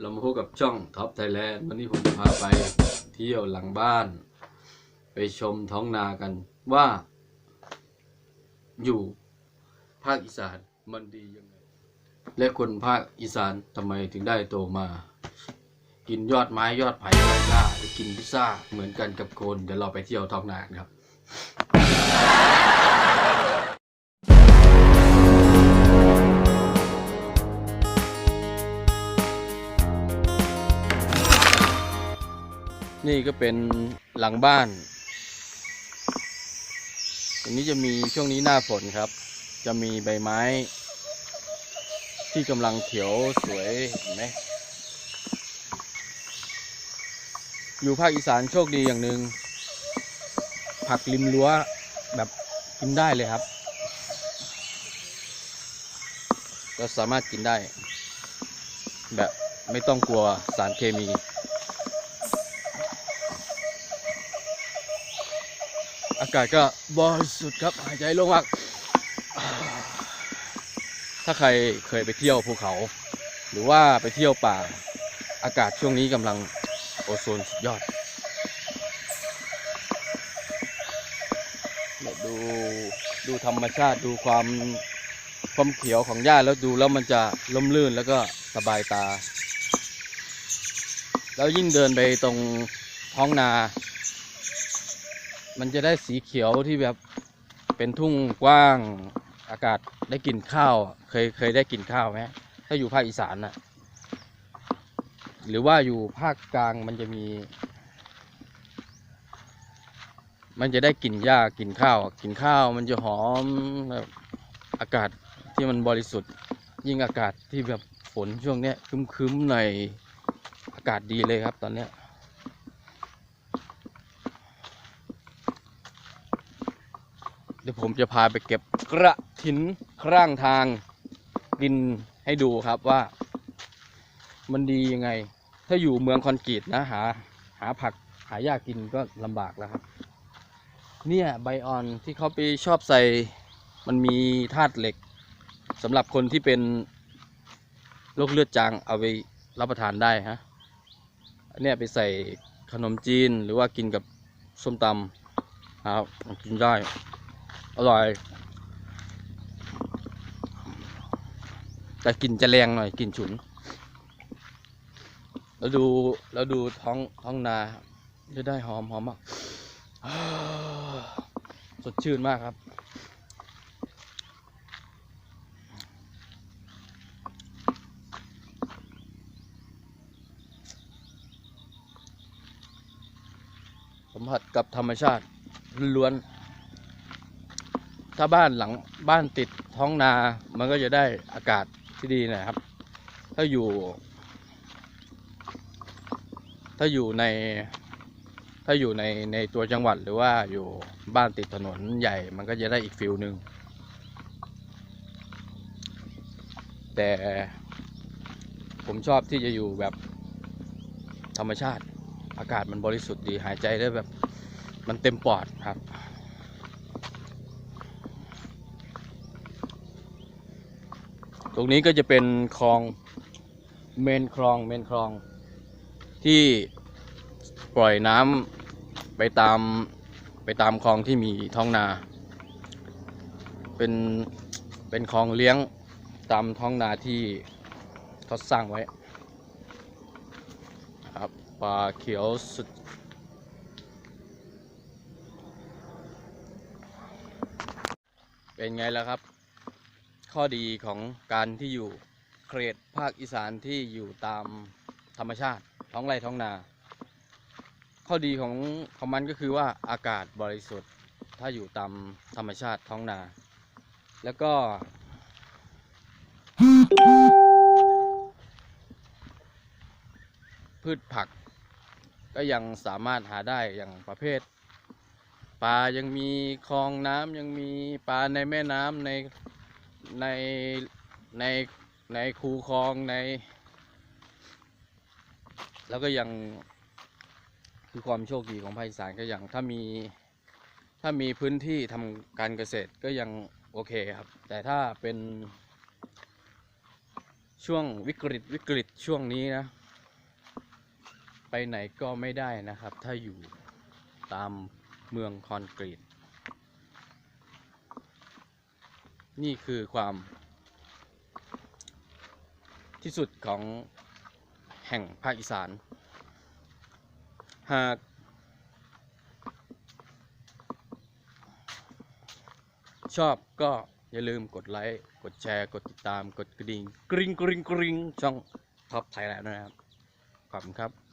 เรามาพบกับช่องท็อปไทยแลนด์วันนี้ผมจะพาไปเที่ยวหลังบ้าน ไปชมท้องนากันว่า อยู่ภาคอีสานมันดียังไง และคนภาคอีสานทำไมถึงได้โตมา กินยอดไม้ยอดไผ่ยอดหญ้ากินพิซซ่าเหมือนกันกับคนเดี๋ยวเราไปเที่ยวท้องนานครับ นี่ก็เป็นหลังบ้าน ตรงนี้จะมีช่วงนี้หน้าฝนครับ จะมีใบไม้ ที่กำลังเขียวสวยเห็นไหมอยู่ภาคอีสานโชคดีอย่างหนึ่งผักริมรั้วแบบกินได้เลยครับก็สามารถกินได้ แบบไม่ต้องกลัวสารเคมี อากาศก็บริสุทธิ์ครับหายใจโล่งมากถ้าใครเคยไปเที่ยวภูเขา หรือว่าไปเที่ยวป่า อากาศช่วงนี้กำลังโอโซนสุดยอดดูดูธรรมชาติดูความความเขียวของหญ้าแล้วดูแล้วมันจะล่มลื่นแล้วก็สบายตา แล้วยิ่งเดินไปตรงท้องนา มันจะได้สีเขียวที่แบบเป็นทุ่งกว้างอากาศได้กลิ่นข้าว เคยเคยได้กลิ่นข้าวไหมถ้าอยู่ภาคอีสานน่ะ หรือว่าอยู่ภาคกลางมันจะมี มันจะได้กลิ่นหญ้ากลิ่นข้าวกลิ่นข้าวมันจะหอมแบบอากาศที่มันบริสุทธิ์ ยิ่งอากาศที่แบบฝนช่วงเนี้ยคึ้มๆหน่อยอากาศดีเลยครับตอนเนี้ย ดี๋ยวผมจะพาไปเก็บกระถินข้างทางดินให้ดูครับว่า มันดียังไง ถ้าอยู่เมืองคอนกรีตนะหา หาผักหายากกินก็ลำบากแล้วครับ เนี่ยใบออนที่เขาไปชอบใส่มันมีธาตุเหล็กสำหรับคนที่เป็นโรคเลือดจางเอาไปรับประทานได้ฮะอันเนี่ยไปใส่ขนมจีนหรือว่ากินกับส้มตำครับกินได้ อร่อย แต่กลิ่นจะแรงหน่อยกลิ่นฉุน แล้วดูแล้วดูท้องท้องนาจะได้หอมหอมมากสดชื่นมากครับ สัมผัสกับธรรมชาติล้วนๆ ถ้าบ้านหลังบ้านติดท้องนา มันก็จะได้อากาศที่ดีนะครับ ถ้าอยู่ ถ้าอยู่ใน ถ้าอยู่ในในตัวจังหวัดหรือว่าอยู่บ้านติดถนนใหญ่ มันก็จะได้อีกฟิลหนึ่งแต่ผมชอบที่จะอยู่แบบธรรมชาติ อากาศมันบริสุทธิ์ดีหายใจได้แบบมันเต็มปอดครับ ตรงนี้ก็จะเป็นคลองเมนคลองเมนคลองที่ปล่อยน้ำไปตามไปตามคลองที่มีท้องนา เป็นเป็นคลองเลี้ยงตามท้องนาที่เขาสร้างไว้ครับป่าเขียวสุดเป็นไงแล่ะครับ ข้อดีของการที่อยู่เขตภาคอีสานที่อยู่ตามธรรมชาติ ท้องไร่ท้องนา ข้อดีของของมันก็คือว่าอากาศบริสุทธิ์ถ้าอยู่ตามธรรมชาติท้องนา แล้วก็ พืชผักก็ยังสามารถหาได้อย่างประเภท ปลายังมีคลองน้ำยังมีปลาในแม่น้ำใน ในในในคูคลองใน แล้วก็ยังคือความโชคดีของภาคอีสานก็อย่างถ้ามีถ้ามีพื้นที่ทำการเกษตรก็ยังโอเคครับ แต่ถ้าเป็นช่วงวิกฤตวิกฤตช่วงนี้นะ ไปไหนก็ไม่ได้นะครับ ถ้าอยู่ตามเมืองคอนกรีต นี่คือความ ที่สุดของแห่งภาคอีสาน หาก ชอบก็อย่าลืมกดไลค์ กดแชร์ กดติดตาม กดกระดิ่ง กริ๊งกริ๊งกริ๊งช่องท็อปไทยแลนด์ด้วนะครับ ขอบคุณครับ